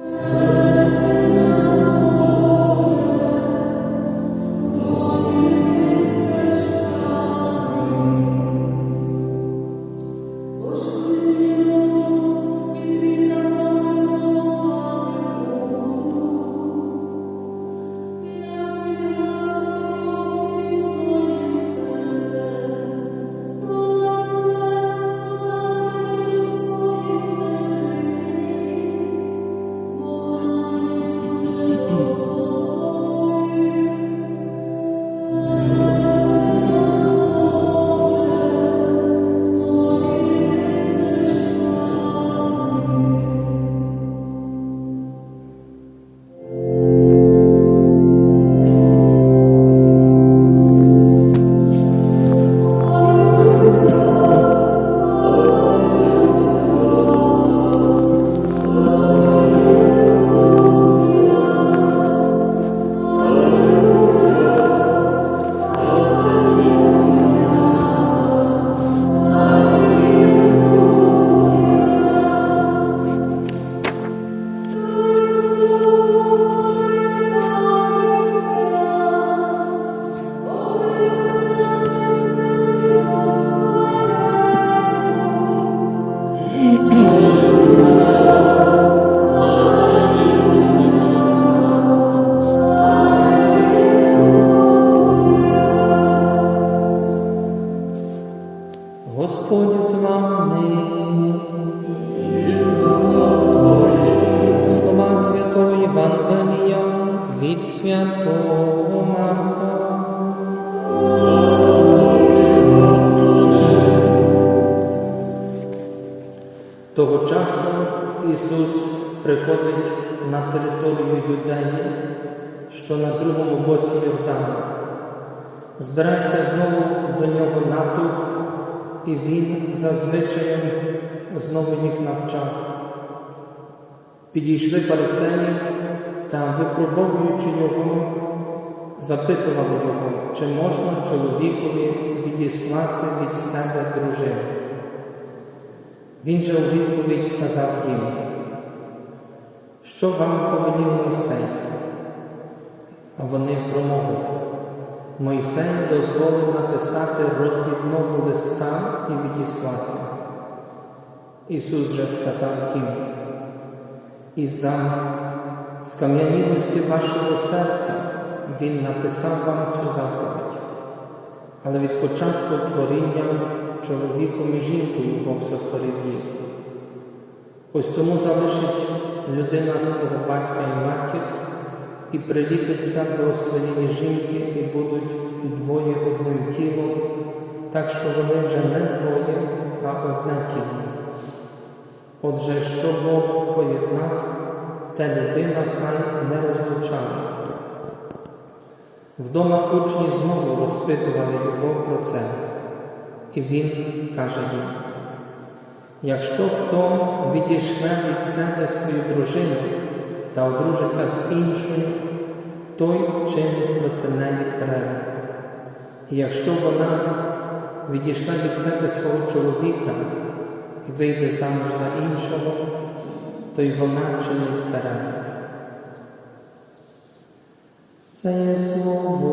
Господь і він за звичаєм знову їх навчав. Підійшли фарисеї та, випробовуючи його, запитували його, чи можна чоловікові відіслати від себе дружину. Він же у відповідь сказав їм, що вам повелів Мойсей? А вони промовили. Мойсей дозволив написати розвідного листа і відіслати. Ісус же сказав їм, із-за скам'янілості вашого серця Він написав вам цю заповідь, але від початку творіння чоловіком і жінкою Бог сотворив їх. Ось тому залишить людина свого батька і матір і приліпиться до своєї жінки, і будуть двоє одним тілом, так що вони вже не двоє, а одне тіло. Отже, що Бог поєднав, те людина хай не розлучає. Вдома учні знову розпитували його про це, і він каже їм, якщо хто відійшне від себе свою дружину та одружиться з іншою, той чинить проти неї перевід. І якщо вона відійшла від себе свого чоловіка і вийде замуж за іншого, то й вона чинить перевід. Це є слово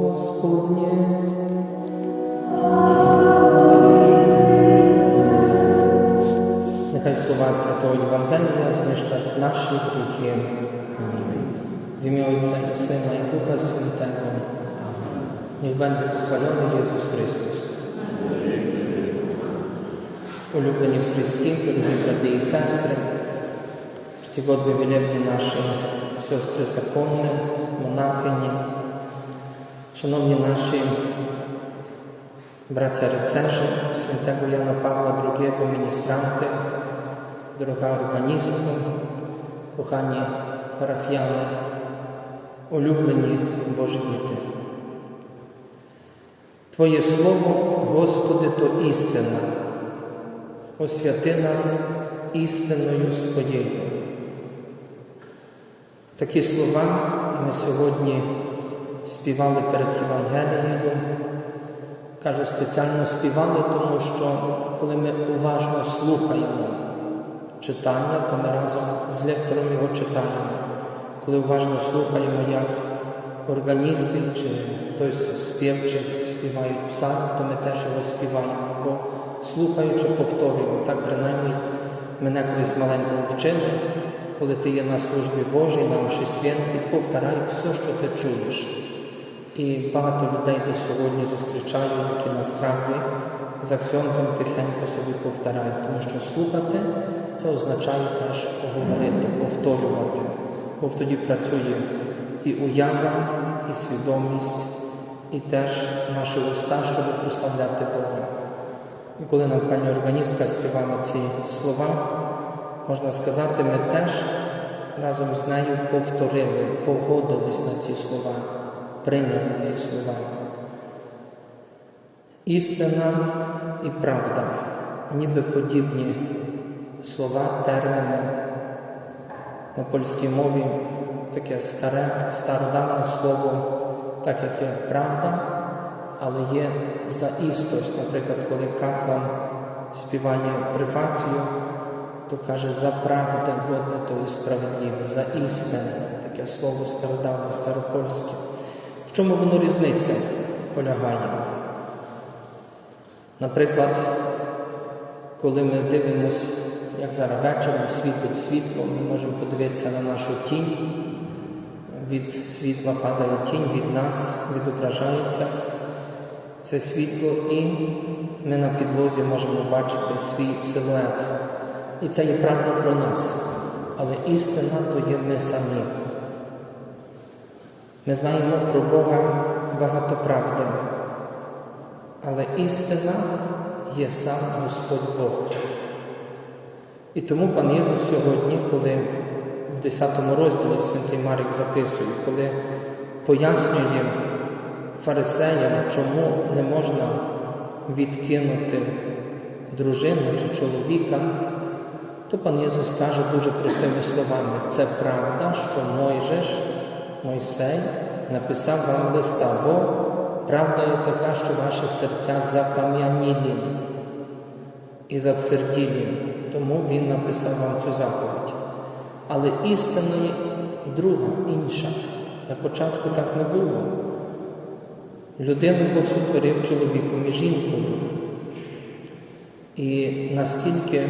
Господнє. Нехай слова Святого Євангелія знищать наші гріхи. Амінь. В ім'я Отця і Сина і Духа Святого. Амінь. Niech będzie pochwalony Jezus Chrystus. Улюблені в Христі, дорогі брати і сестри, сьогодні вілебні наші сестри законні, монахині, шановні наші браття рицежі, святого Яна Павла II, міністранти, дорога органістка, кохані парафіяни, улюблені Божі діти. Твоє Слово, Господи, то істина, освяти нас істиною своєю. Такі слова ми сьогодні співали перед Євангелією. Кажу, спеціально співали, тому що коли ми уважно слухаємо читання, то ми разом з лектором його читаємо. Коли уважно слухаємо, як органісти чи хтось співчих співають псалм, то ми теж його співаємо, бо слухаючи, повторюємо. Так принаймні мене колись маленького вчили, коли ти є на службі Божій, на мші святій, повторяй все, що ти чуєш. І багато людей до сьогодні зустрічаю, які насправді за ксьонзом тихенько собі повторяють, тому що слухати це означає теж говорити, повторювати, бо тоді працює і уява, і свідомість, і теж наші уста, щоб прославляти Бога. І коли нам пані органістка співала ці слова, можна сказати, ми теж разом з нею повторили, погодились на ці слова, прийняли ці слова. Істина і правда, ніби подібні слова, терміни на польській мові таке старе, стародавне слово, так як є правда, але є заістость. Наприклад, коли каплан співає префацію, то каже за правда годне то справедливе, за істину, таке слово стародавне, старопольське. В чому воно різниця полягає? Наприклад, коли ми дивимося, як зараз вечором світить світло, ми можемо подивитися на нашу тінь. Від світла падає тінь, від нас відображається це світло, і ми на підлозі можемо бачити свій силует. І це є правда про нас. Але істина то є ми самі. Ми знаємо про Бога багато правди. Але істина є сам Господь Бог. І тому пан Ісус сьогодні, коли в 10 розділі Святий Марик записує, коли пояснює фарисеям, чому не можна відкинути дружину чи чоловіка, то пан Ісус каже дуже простими словами: це правда, що Мойжеш, Мойсей написав вам листа, бо правда є така, що ваші серця закам'янілі і затверділі. Тому Він написав вам цю заповідь. Але істина є друга, інша. На початку так не було. Людину Бог сотворив чоловіком і жінкою. І наскільки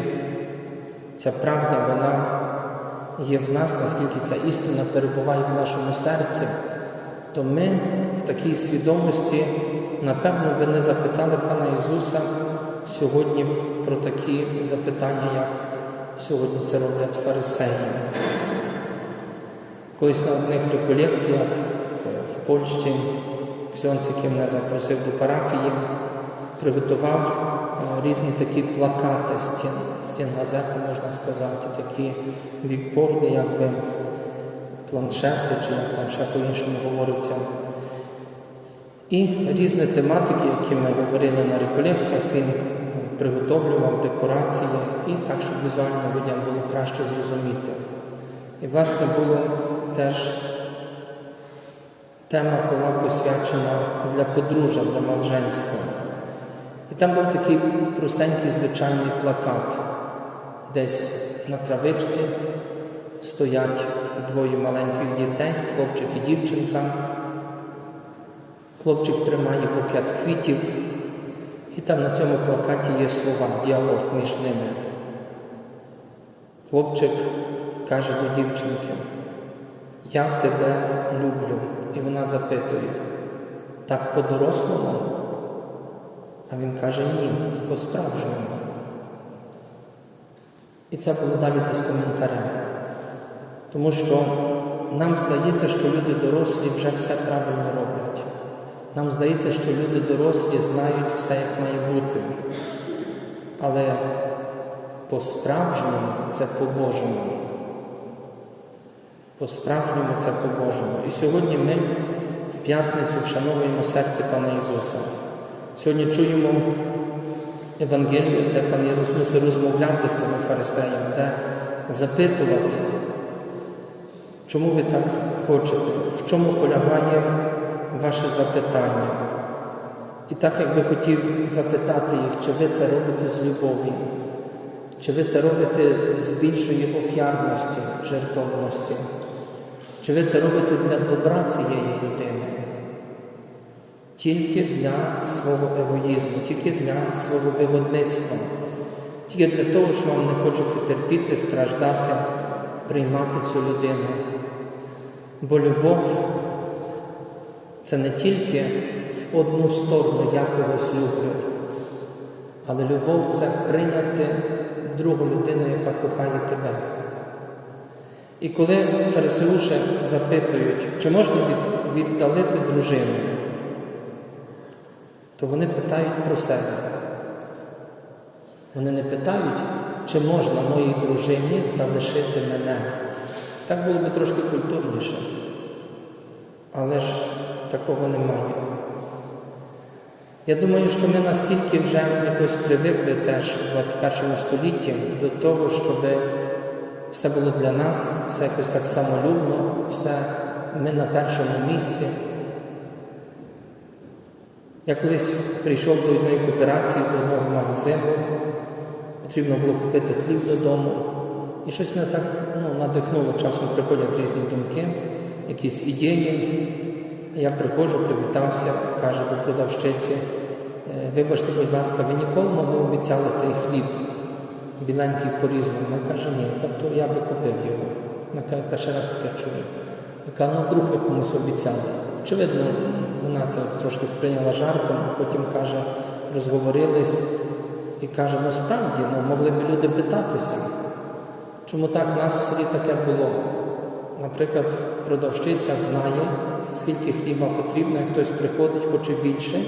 ця правда вона є в нас, наскільки ця істина перебуває в нашому серці, то ми в такій свідомості, напевно, би не запитали Пана Ісуса сьогодні про такі запитання, як сьогодні це роблять фарисеї. Колись на одних реколекціях в Польщі ксьонц, який мене запросив до парафії, приготував різні такі плакати стін, стін газети, можна сказати, такі бікборди, якби планшети, чи як там ще по-іншому говориться. І різні тематики, які ми говорили на реколекціях, він приготовлював декорації і так, щоб візуально людям було краще зрозуміти. І, власне, було теж тема була посвячена для подружжя, для малженства. І там був такий простенький звичайний плакат. Десь на травичці стоять двоє маленьких дітей, хлопчик і дівчинка. Хлопчик тримає букет квітів, і там на цьому плакаті є слова, діалог між ними. Хлопчик каже до дівчинки, я тебе люблю. І вона запитує, так по-дорослому? А він каже, ні, по-справжньому. І це було далі без коментаря. Тому що нам здається, що люди дорослі вже все правильно роблять. Нам здається, що люди дорослі знають все, як має бути. Але по-справжньому це по-божому. По-справжньому це по-божому. І сьогодні ми в п'ятницю вшановуємо серце Пана Ісуса. Сьогодні чуємо Евангелію, де пан Ісус мусить розмовляти з цими фарисеями, де запитувати, чому ви так хочете, в чому полягає ваше запитання. І так, як би хотів запитати їх, чи ви це робите з любові, Чи ви це робите з більшої офярності, жертовності? Чи ви це робите для добра цієї людини? Тільки для свого егоїзму, тільки для свого вигодництва, тільки для того, що вам не хочеться терпіти, страждати, приймати цю людину. Бо любов це не тільки в одну сторону я когось люблю, але любов це прийняти другу людину, яка кохає тебе. І коли фарисеуші запитують, чи можна віддалити дружину, то вони питають про себе. Вони не питають, чи можна моїй дружині залишити мене. Так було би трошки культурніше. Але ж такого немає. Я думаю, що ми настільки вже якось привикли теж в 21 столітті до того, щоб все було для нас, все якось так самолюбно, все ми на першому місці. Я колись прийшов до одної кооперації, до одного магазину, потрібно було купити хліб додому. І щось мене так ну, надихнуло, часом приходять різні думки, якісь ідеї. Я приходжу, привітався, кажу до продавщиці, «Е, вибачте, будь ласка, ви ніколи не обіцяли цей хліб біленький порізаний. Вона каже, ні, то я би купив його. Вона каже, перший раз таке чую. Я кажу, ну вдруг ви комусь обіцяли. Очевидно, вона це трошки сприйняла жартом, а потім каже, розговорились і каже, ну справді, ну, могли б люди питатися. Чому так в нас в селі таке було? Наприклад, продавщиця знає, скільки хліба потрібно, як хтось приходить, хоче більше,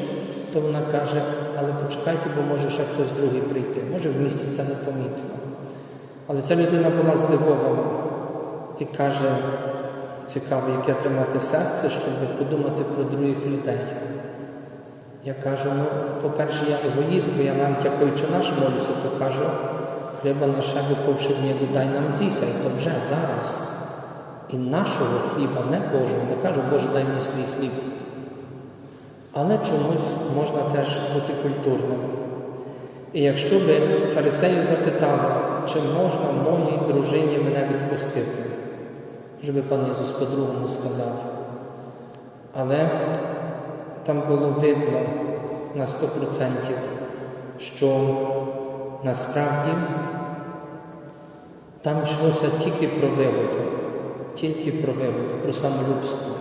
то вона каже, але почекайте, бо може ще хтось другий прийти. Може в місті це не помітно. Але ця людина була здивована і каже, цікаво, яке тримати серце, щоб подумати про других людей. Я кажу, ну, по-перше, я егоїст, бо я навіть якуючи наш молюся, то кажу, хліба нашого повшеднього дай нам дійся, і то вже зараз. І нашого хліба, не Божого, не кажу, Боже, дай мені свій хліб. Але чомусь можна теж бути культурним. І якщо би фарисеї запитали, чи можна моїй дружині мене відпустити, щоб пан Ісус по-другому сказав. Але там було видно на 100%, що насправді там йшлося тільки про вигоду, тільки про вигоду, про самолюбство.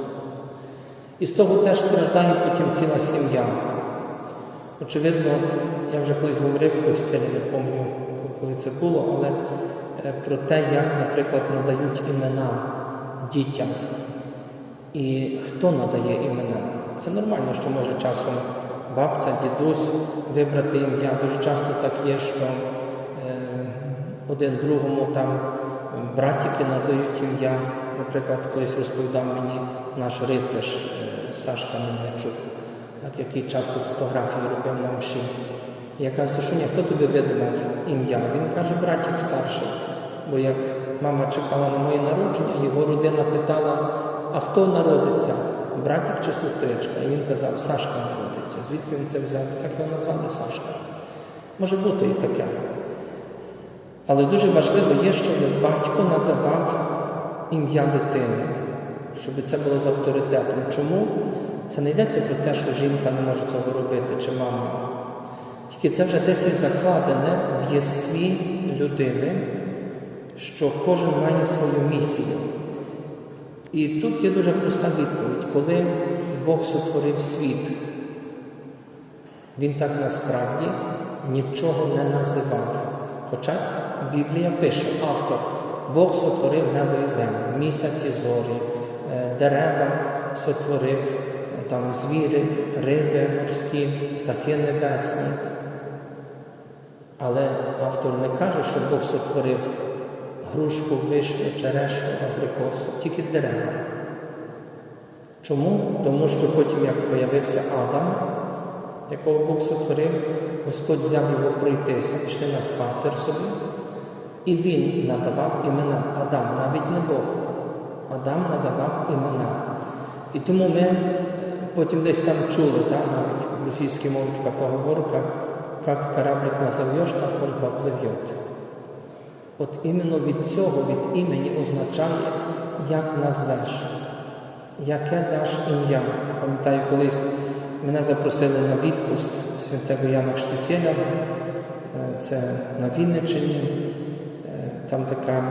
І з того теж страждає потім ціла сім'я. Очевидно, я вже колись говорив в костелі, не пам'ятаю, коли це було, але е, про те, як, наприклад, надають імена дітям. І хто надає імена? Це нормально, що може часом бабця, дідусь вибрати ім'я. Дуже часто так є, що е, один другому там братики надають ім'я. Наприклад, колись розповідав мені наш рицар е, Сашка Мельничук, який часто фотографії робив на мші. Я кажу, що хто тобі видумав ім'я? Він каже, братик старший. Бо як мама чекала на моє народження, його родина питала, а хто народиться, братик чи сестричка? І він казав, Сашка народиться. Звідки він це взяв? Так його назвали Сашка. Може бути і таке. Але дуже важливо є, щоб батько надавав ім'я дитини, щоб це було з авторитетом. Чому? Це не йдеться про те, що жінка не може цього робити, чи мама. Tільки це вже десь закладене в єстві людини, що кожен має свою місію. І тут є дуже проста відповідь, коли Бог сотворив світ, Він так насправді нічого не називав. Хоча Біблія пише, автор, Бог сотворив небо і землю, місяці зорі, е, дерева сотворив, е, там звіри, риби морські, птахи небесні. Але автор не каже, що Бог сотворив грушку, вишню, черешню, абрикосу, тільки дерева. Чому? Тому що потім, як появився Адам, якого Бог сотворив, Господь взяв його пройтися, пішли на спацер собі, і він надавав імена Адам, навіть не Бог. Адам надавав імена. І тому ми е, потім десь там чули, так, навіть в російській мові така поговорка, як кораблик назовеш, так він попливет. От іменно від цього, від імені означає, як назвеш, яке даш ім'я. Пам'ятаю, колись мене запросили на відпуст святого Яна Штицєля, е, це на Вінниччині. Е, Там така е,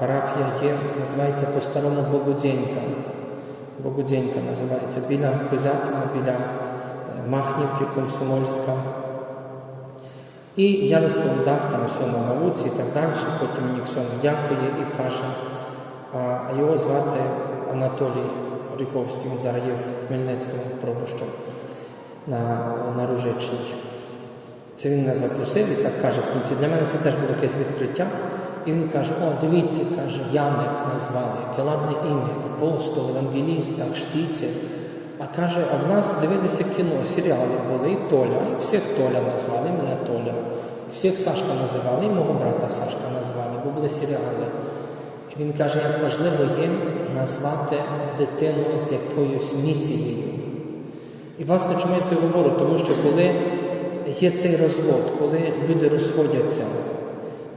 парафія є, називається по-старому Богодзенька. Богодзенька називається біля Козятина, біля е, Махнівки, Комсомольська. І я розповідав там все на науці і так далі. Потім мені Ксьонс дякує і каже, а його звати Анатолій Ріховський, він зараз є в Хмельницькому пробущу на, на Ружичній. Це він мене запросив і так каже в кінці. Для мене це теж було якесь відкриття. І він каже: О, дивіться, каже, Яник назвали, яке ладне ім'я, апостол, евангеліст, так. А каже, а в нас дивилися кіно, серіали були, і Толя, і всіх Толя назвали, мене Толя. І всіх Сашка називали, і мого брата Сашка назвали, бо були серіали. І він каже, як важливо є назвати дитину з якоюсь місією. І власне, чому я це говорю? Тому що коли є цей розвод, коли люди розходяться,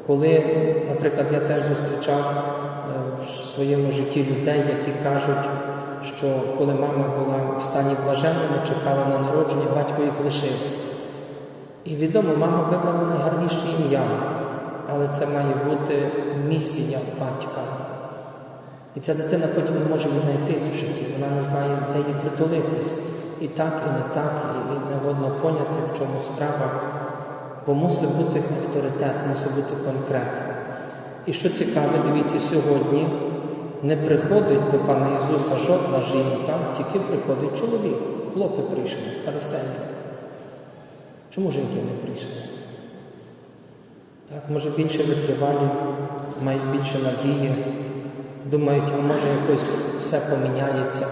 коли, наприклад, я теж зустрічав е, в своєму житті людей, які кажуть, що коли мама була в стані блаженному, чекала на народження, батько їх лишив. І відомо, мама вибрала найгарніше ім'я, але це має бути місія батька. І ця дитина потім не може віднайтись в житті, вона не знає, де їй притулитись. І так, і не так, і, не годно поняти, в чому справа. Бо мусить бути авторитет, мусить бути конкрет. І що цікаве, дивіться, сьогодні не приходить до Пана Ісуса жодна жінка, тільки приходить чоловік. Хлопи прийшли, фарисеї. Чому жінки не прийшли? Так, може більше витривалі, мають більше надії, думають, а може якось все поміняється.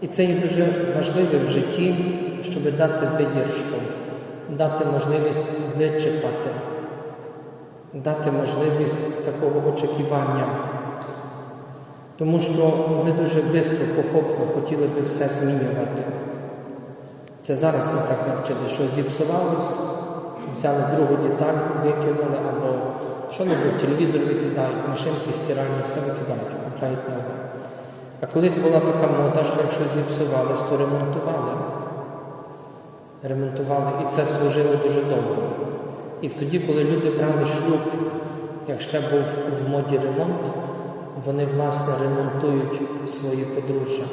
І це є дуже важливе в житті, щоб дати видержку, дати можливість вичекати, дати можливість такого очікування. Тому що ми дуже швидко, похопно хотіли би все змінювати. Це зараз ми так навчили, що зіпсувалось, взяли другу деталь, викинули, або що-небудь телевізор викидають, машинки стиральні, все викидають, купляють нове. А колись була така мода, що якщо зіпсувалось, то ремонтували. Ремонтували, і це служило дуже довго. І тоді, коли люди брали шлюб, як ще був в моді ремонт, вони, власне, ремонтують свої подружжя.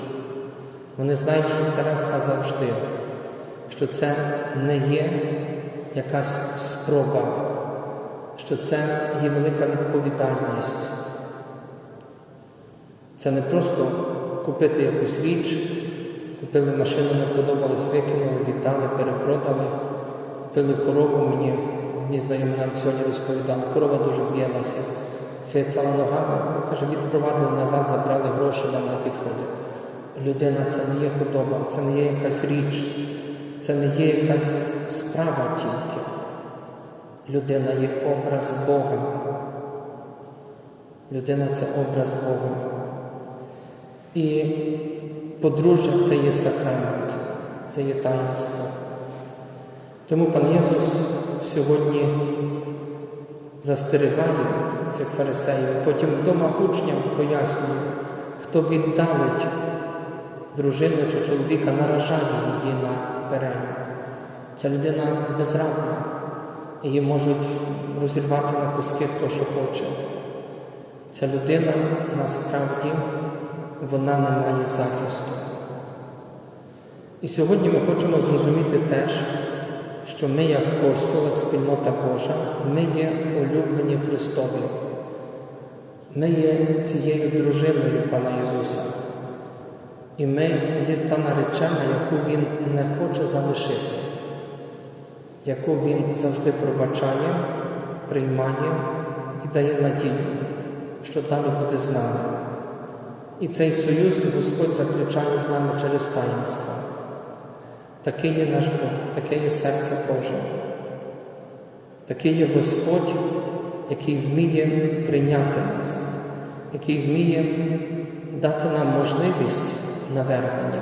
Вони знають, що це раз назавжди, що це не є якась спроба, що це є велика відповідальність. Це не просто купити якусь річ, купили машину, не подобалось, викинули, віддали, перепродали, купили корову, мені мені знайомі нам сьогодні розповідали, корова дуже б'ялася, фицала ногами, каже, відпровадили назад, забрали гроші, нам не підходить. Людина це не є худоба, це не є якась річ, це не є якась справа тільки. Людина є образ Бога. Людина це образ Бога. І подружжя це є сакрамент, це є таїнство. Тому пан Ісус сьогодні застерігає цих фарисеїв, потім вдома учням пояснює, хто віддалить дружину чи чоловіка, наражає її на перелюб. Ця людина безрадна, її можуть розірвати на куски хто що хоче. Ця людина насправді вона не має захисту. І сьогодні ми хочемо зрозуміти теж, що ми, як костюл, як спільнота Божа, ми є улюблені Христові. Ми є цією дружиною Пана Ісуса. І ми є та наречена, яку Він не хоче залишити, яку Він завжди пробачає, приймає і дає надію, що далі буде з нами. І цей союз Господь заключає з нами через таїнство. Такий є наш Бог, таке є серце Боже, такий є Господь, який вміє прийняти нас, який вміє дати нам можливість навернення.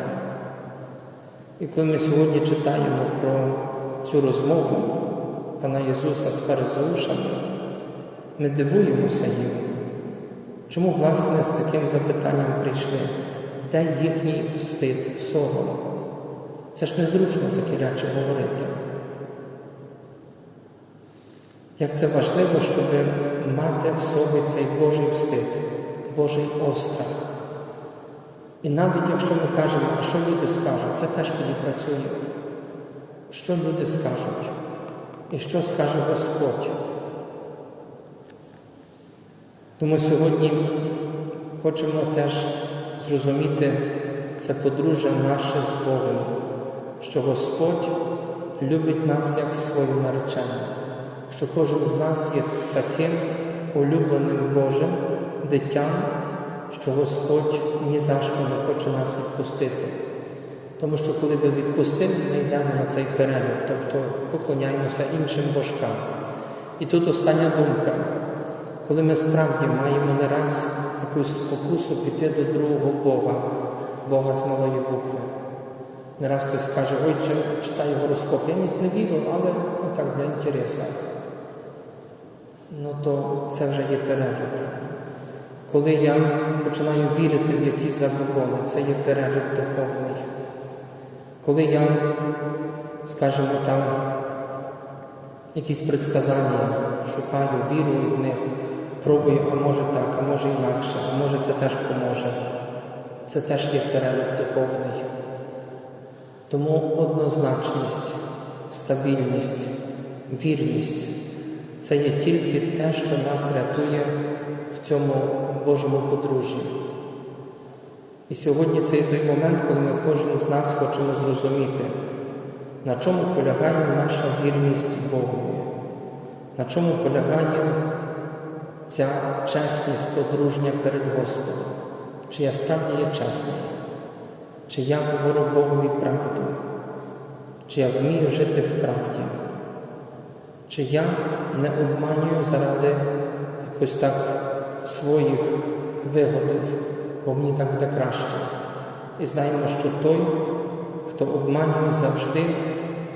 І коли ми сьогодні читаємо про цю розмову Пана Ісуса з фаризеушами, ми дивуємося їм. Чому, власне, з таким запитанням прийшли? Де їхній встид, сором? Це ж незручно такі речі говорити. Як це важливо, щоб мати в собі цей Божий встид, Божий острах. І навіть якщо ми кажемо, а що люди скажуть, це теж тоді працює. Що люди скажуть? І що скаже Господь? Тому сьогодні хочемо теж зрозуміти це подружжя наше з Богом, що Господь любить нас як свою наречену, що кожен з нас є таким улюбленим Божим дитям, що Господь ні за що не хоче нас відпустити. Тому що коли би відпустив, ми йдемо на цей перелік, тобто поклоняємося іншим божкам. І тут остання думка, коли ми справді маємо не раз якусь спокусу піти до другого Бога, Бога з малої букви. Не раз хтось каже, ой, чи читаю гороскоп, я ніц не вірю, але ну, так для інтереса. Ну то це вже є перегляд. Коли я починаю вірити в якісь забобони, це є перегляд духовний. Коли я, скажімо там, якісь предсказання шукаю, вірую в них, пробую, а може так, а може інакше, а може це теж поможе. Це теж є перегляд духовний. Тому однозначність, стабільність, вірність це є тільки те, що нас рятує в цьому Божому подружжі. І сьогодні це є той момент, коли ми кожен з нас хочемо зрозуміти, на чому полягає наша вірність Богові, на чому полягає ця чесність подружня перед Господом, чи я справді є чесний, чи я говорю Богові правду, чи я вмію жити в правді, чи я не обманюю заради якось так своїх вигодів бо мені так буде краще. І знаємо, що той, хто обманює завжди,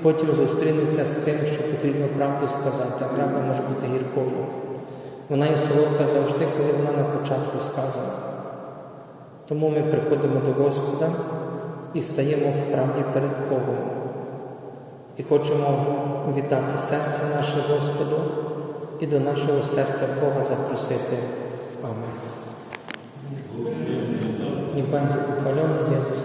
потім зустрінеться з тим, що потрібно правду сказати, а правда може бути гіркою. Вона є солодка завжди, коли вона на початку сказана. Тому ми приходимо до Господа і стаємо в правді перед Богом. І хочемо віддати серце наше Господу і до нашого серця Бога запросити. Będzie pochwalony Jezus